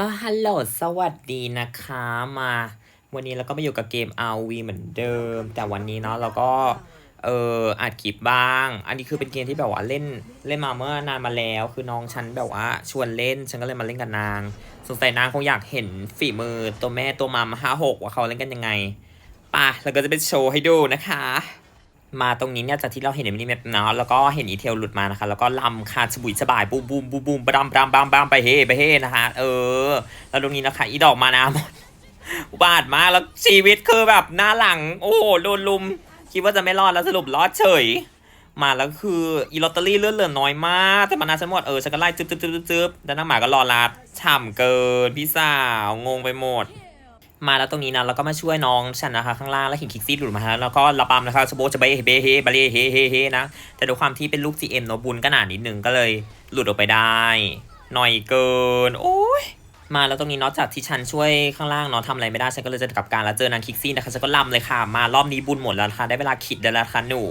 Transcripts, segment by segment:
ก็ฮัลโหลสวัสดีนะคะมา วันนี้เราก็มาอยู่กับเกม RV เหมือนเดิม แต่วันนี้เนาะเราก็เอออัดคลิปบ้าง อันนี้คือเป็นเกมที่แบบว่าเล่นเล่นมาเมื่อนานมาแล้ว คือน้องฉันแบบว่าชวนเล่น ฉันก็เลยมาเล่นกับนาง สงสัยนางคงอยากเห็นฝีมือตัวแม่ตัวมัมห้าหกว่าเขาเล่นกันยังไงป่ะเราก็จะไปโชว์ให้ดูนะคะ มาตรงนี้เนี่ยจากที่เราเห็นในมินิแมปเนาะแล้วก็เห็นอีเทลหลุดมานะคะ แล้วก็ลำคาสบุยสบายบูมบูมบูมบูมบดามบดามบามบามไปเฮไปเฮนะคะเออ แล้วตรงนี้นะคะอีดอกมานาหมดอุบาทมากแล้วชีวิตคือแบบหน้าหลัง โอ้โหโดนลุม คิดว่าจะไม่รอดแล้วสรุปรอดเฉย มาแล้วคืออีลอตเตอรี่เลื่อนเหลือน้อยมาก แต่มานาฉันหมดเออฉันก็ไล่จึ๊บจึ๊บจึ๊บจึ๊บแล้วน้าหมาก็รอรัดฉ่ำเกินพี่สาวงงไปหมด มาแล้วตรงนี้นะเราก็มาช่วยน้องฉันนะคะข้างล่างแล้วเห็นคิกซี่หลุดมาแล้วแล้วก็ระบำนะคะสโบจะเบเฮเบเฮบาเลเฮเฮเฮนะแต่ด้วยความที่เป็นลูก GM เนอะบุญก็หนานิดนึงก็เลยหลุดออกไปได้หน่อยเกิน โอ้ยมาแล้วตรงนี้เนาะจากที่ฉันช่วยข้างล่างเนาะทำอะไรไม่ได้ฉันก็เลยจะกลับการแล้วเจอนางคิกซี่นะคะฉันก็ลำเลยค่ะ มารอบนี้บุญหมดแล้วนะคะได้เวลาขิดได้แล้วค่ะหนู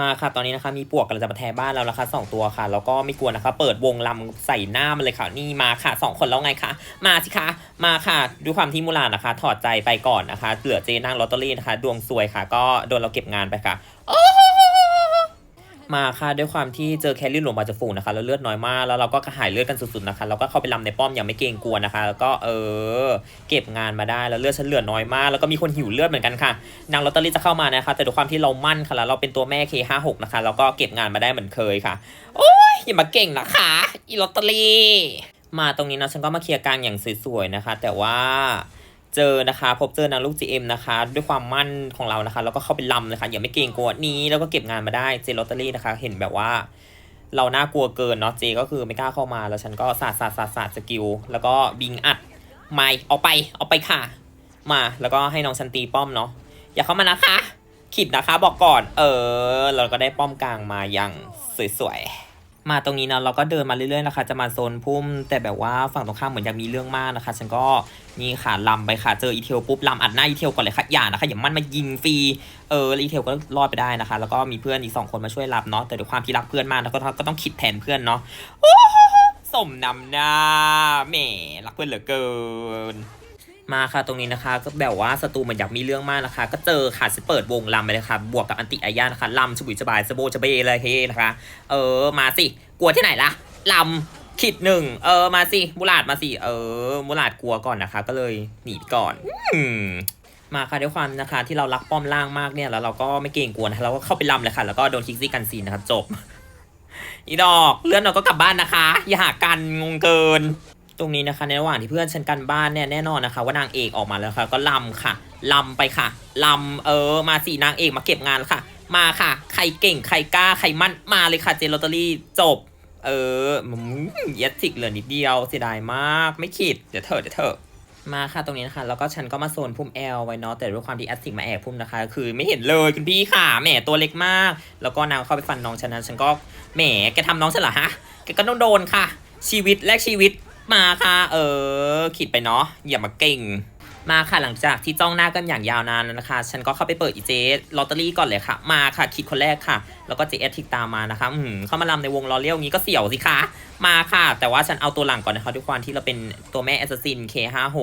มาค่ะตอนนี้นะคะมีปวกกำลังจะมาแทนบ้านเรานะคะสองตัวค่ะแล้วก็ไม่กลัวนะคะ เปิดวงลำใส่หน้ามันเลยค่ะนี่มาค่ะสองคนแล้วไงคะมาสิคะมาค่ะด้วยความที่มูลานะคะ ถอดใจไปก่อนนะคะ เหลือเจนั่งลอตเตอรี่นะคะ ดวงซวยค่ะ ก็โดนเราเก็บงานไปค่ะ มาค่ะด้วยความที่เจอแคลรี่หลวงมาจากฝูงนะคะแล้วเลือดน้อยมากแล้วเราก็กระหายเลือดกันสุดๆนะคะแล้วก็เข้าไปลำในป้อมอย่างไม่เกรงกลัวนะคะ แล้วก็เออ เก็บงานมาได้แล้วเลือดฉันเหลือน้อยมาก แล้วก็มีคนหิวเลือดเหมือนกันค่ะ นางลอตเตอรี่จะเข้ามานะคะ แต่ด้วยความที่เรามั่นค่ะแล้วเราเป็นตัวแม่ K56 นะคะแล้วก็เก็บงานมาได้เหมือนเคยค่ะ โอ้ยอย่ามาเก่งนะคะอีลอตเตอรี่มาตรงนี้นะฉันก็มาเคลียร์กลางอย่างสวยๆนะคะ แต่ว่า เจอนะคะ พบเจอนางลูก GM นะคะ ด้วยความมั่นของเรานะคะ แล้วก็เข้าไปลำเลยค่ะอย่าไม่เกรงกลัวนี้แล้วก็เก็บงานมาได้เจลอตเตอรี่นะคะ เห็นแบบว่า เราน่ากลัวเกินเนาะเจก็คือไม่กล้าเข้ามาแล้วฉันก็สาดสาดสาดสาดสกิลแล้วก็บิงอัดไม่เอาไปเอาไปค่ะ มาแล้วก็ให้น้องชันตีป้อมเนาะอย่าเข้ามานะคะขิดนะคะบอกก่อน เออ เราก็ได้ป้อมกลางมาอย่างสวยๆ มาตรงนี้เนาะเราก็เดินมาเรื่อยๆนะคะ จะมาโซนพุ่ม แต่แบบว่าฝั่งตรงข้ามเหมือนอยากมีเรื่องมากนะคะ ฉันก็นี่ค่ะลำไปค่ะเจออีเทลปุ๊บลำอัดหน้าอีเทลก่อนเลยค่ะอย่านะคะอย่ามันมายิงฟรีเอออีเทลก็รอดไปได้นะคะ แล้วก็มีเพื่อนอีกสองคนมาช่วยรับเนาะแต่ด้วยความที่รักเพื่อนมากแล้วก็ก็ต้องคิดแทนเพื่อนเนาะสมนำหน้าแหมรักเพื่อนเหลือเกิน มาค่ะตรงนี้นะคะ ก็แบบว่าศัตรูเหมือนอยากมีเรื่องมากนะคะ ก็เจอค่ะจะเปิดวงลำไปเลยค่ะบวกกับอันติอาญานะคะลำฉบุยสบายสโบจะเบเลยเฮนะคะเออมาสิกลัวที่ไหนล่ะลำขิดหนึ่งเออมาสิมูลาดมาสิเออมูลาดกลัวก่อนนะคะ ก็เลยหนีก่อนอืมาค่ะด้วยความนะคะที่เรารักป้อมล่างมากเนี่ยแล้วเราก็ไม่เกรงกลัวนะะเราก็เข้าไปลำเลยค่ะ แล้วก็โดนคิกซี่กันซีนนะคะจบอีดอกเลื่อนเราก็กลับบ้านนะคะ อย่าหากันงงเกิน ตรงนี้นะคะในระหว่างที่เพื่อนฉันกันบ้านเนี่ยแน่นอนนะคะ ว่านางเอกออกมาแล้วค่ะ ก็ลำค่ะลำไปค่ะลำเออมาสี่นางเอกมาเก็บงานแล้วค่ะ มาค่ะ ใครเก่งใครกล้าใครมั่นมาเลยค่ะ เจลอตเตอรี่จบ เออเย็ดทิกเหลือนิดเดียวเสียดายมากไม่คิดเดี๋ยวเถอะเดี๋ยวเถอะมาค่ะตรงนี้นะคะแล้วก็ฉันก็มาโซนพุ่มแอลไว้เนาะแต่ด้วยความที่แอสติกมาแอบพุ่มนะคะ คือไม่เห็นเลยคุณพี่ค่ะแหมตัวเล็กมาก แล้วก็นางเข้าไปฟันน้องฉันนั้นฉันก็แหมแกทำน้องฉันเหรอฮะแกก็ต้องโดนค่ะ ชีวิตแลกชีวิต มาค่ะ เออขีดไปเนาะอย่ามาเก่ง มาค่ะหลังจากที่จ้องหน้ากันอย่างยาวนานแล้วนะคะ ฉันก็เข้าไปเปิดอีเจสลอตเตอรี่ก่อนเลยค่ะ มาค่ะคิดคนแรกค่ะ แล้วก็เจเอสทิกตามมานะคะอืมเข้ามาลำในวงล้อเลี้ยวงี้ก็เสี่ยวสิคะมาค่ะ แต่ว่าฉันเอาตัวหลังก่อนนะคะด้วยความที่เราเป็นตัวแม่แอสซัสซิน K56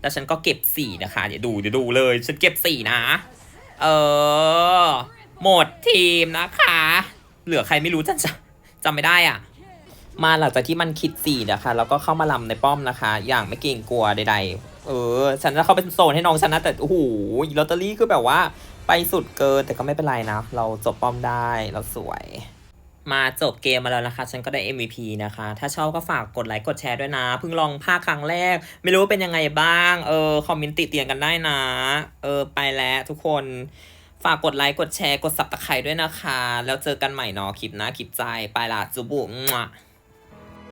แล้วฉันก็เก็บสี่นะคะ เดี๋ยวดูเดี๋ยวดูเลย ฉันเก็บสี่นะ เออ หมดทีมนะคะ เหลือใครไม่รู้จันจะจำไม่ได้อะ มาหลังจากที่มันคิดสี่นะคะ แล้วก็เข้ามาลำในป้อมนะคะ อย่างไม่เกรงกลัวใดๆ เออ ฉันจะเข้าไปโซนให้น้องฉันะ แต่ โอ้โหลอตเตอรี่คือแบบว่า ไปสุดเกิน แต่ก็ไม่เป็นไรนะ เราจบป้อมได้ เราสวย มาจบเกมมาแล้วนะคะ ฉันก็ได้ MVP นะคะ ถ้าชอบก็ฝากกดไลค์กดแชร์ด้วยนะ เพิ่งลองภาคครั้งแรก ไม่รู้ว่าเป็นยังไงบ้าง เออ คอมเมนต์ติเตียนกันได้นะ เออ ไปแล้วทุกคน ฝากกดไลค์กดแชร์กดสับตะไคร้ด้วยนะคะ แล้วเจอกันใหม่เนาะคลิปน้าคลิปใจ ไปละจุบุมั่